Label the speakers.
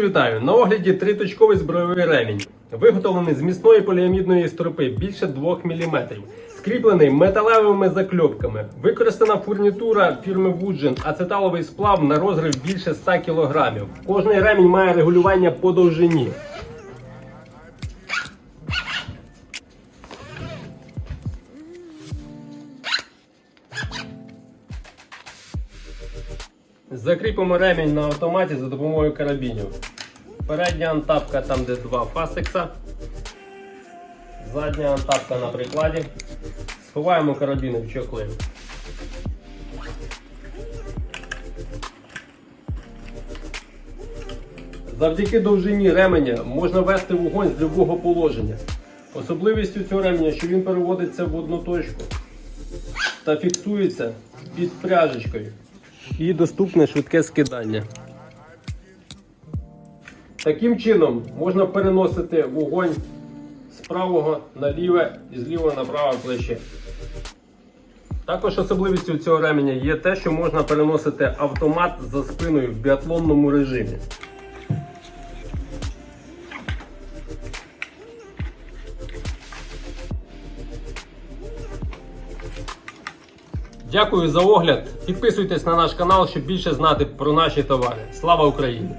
Speaker 1: вітаю! На огляді триточковий збройовий ремінь. Виготовлений з міцної поліамідної стропи більше 2 мм. Скріплений металевими закльопками. Використана фурнітура фірми Вуджин, ацеталовий сплав на розрив більше 100 кг. Кожний ремінь має регулювання по довжині. Закріпимо ремінь на автоматі за допомогою карабінів. Передня антапка там, де два фастекса. Задня антапка на прикладі. Сховаємо карабіни в чохли. Завдяки довжині ременя можна вести вогонь з будь-якого положення. Особливістю цього ременя, що він переводиться в одну точку та фіксується під пряжечкою. І доступне швидке скидання. Таким чином можна переносити вогонь з правого на ліве і з лівого на праве плече. Також особливістю цього ременя є те, що можна переносити автомат за спиною в біатлонному режимі. Дякую за огляд. Підписуйтесь на наш канал, щоб більше знати про наші товари. Слава Україні!